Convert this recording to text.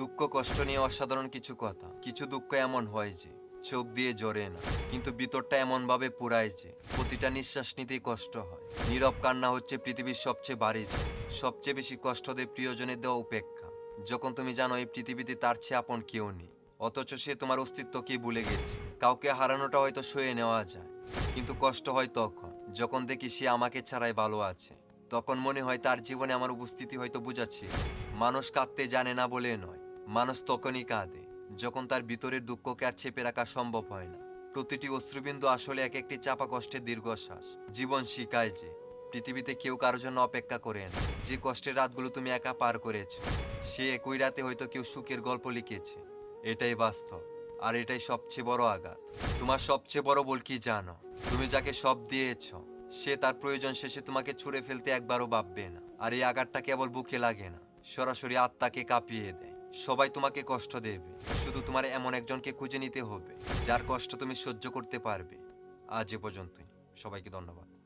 দুঃখ, কষ্ট নিয়ে অসাধারণ কিছু কথা। কিছু দুঃখ এমন হয় যে, চোখ দিয়ে জড়ে না, কিন্তু ভিতরটা এমনভাবে পুরায় যে, প্রতিটা নিঃশ্বাস নিতেই কষ্ট হয়। নীরব কান্না হচ্ছে পৃথিবীর সবচেয়ে যে সবচেয়ে বেশি কষ্ট দেয় প্রিয়জনের দেওয়া উপেক্ষা। যখন তুমি জানো এই পৃথিবীতে তার চেয়ে আপন কেউ নেই, অথচ সে তোমার অস্তিত্ব অস্তিত্বকে ভুলে গেছে। কাউকে হারানোটা হয়তো সয়ে নেওয়া যায়, কিন্তু কষ্ট হয় তখন। যখন দেখি সে আমাকে ছাড়াই ভালো আছে, তখন মনে হয় তার জীবনে আমার উপস্থিতি হয়তো বুঝাচ্ছি মানুষ কাঁদতে জানে না বলে নয় মানুষ তখনই কাঁদে, যখন তার ভিতরের দুঃখকে আর চেপে রাখা সম্ভব হয় না। প্রতিটি অশ্রুবিন্দু আসলে এক একটি চাপা কষ্টের দীর্ঘশ্বাস। জীবন শিখায় যে, পৃথিবীতে কেউ কারও জন্য অপেক্ষা করে না। যে কষ্টের রাতগুলো তুমি একা পার করেছ, সে একই রাতে হয়তো কেউ সুখের গল্প লিখেছে। এটাই বাস্তব, আর এটাই সবচেয়ে বড় আঘাত। তোমার সবচেয়ে বড় বল কি জানো? তুমি যাকে সব দিয়েছ, সে তার প্রয়োজন শেষে তোমাকে ছুঁড়ে ফেলতে একবারও ভাববে না। আর এই আঘাতটা কেবল বুকে লাগে না, সরাসরি আত্মাকে কাঁপিয়ে দেয়। সবাই তোমাকে কষ্ট দেবে। শুধু তোমার এমন একজনকে খুঁজে নিতে হবে, যার কষ্ট তুমি সহ্য করতে পারবে। আজ এ পর্যন্তই। সবাইকে ধন্যবাদ।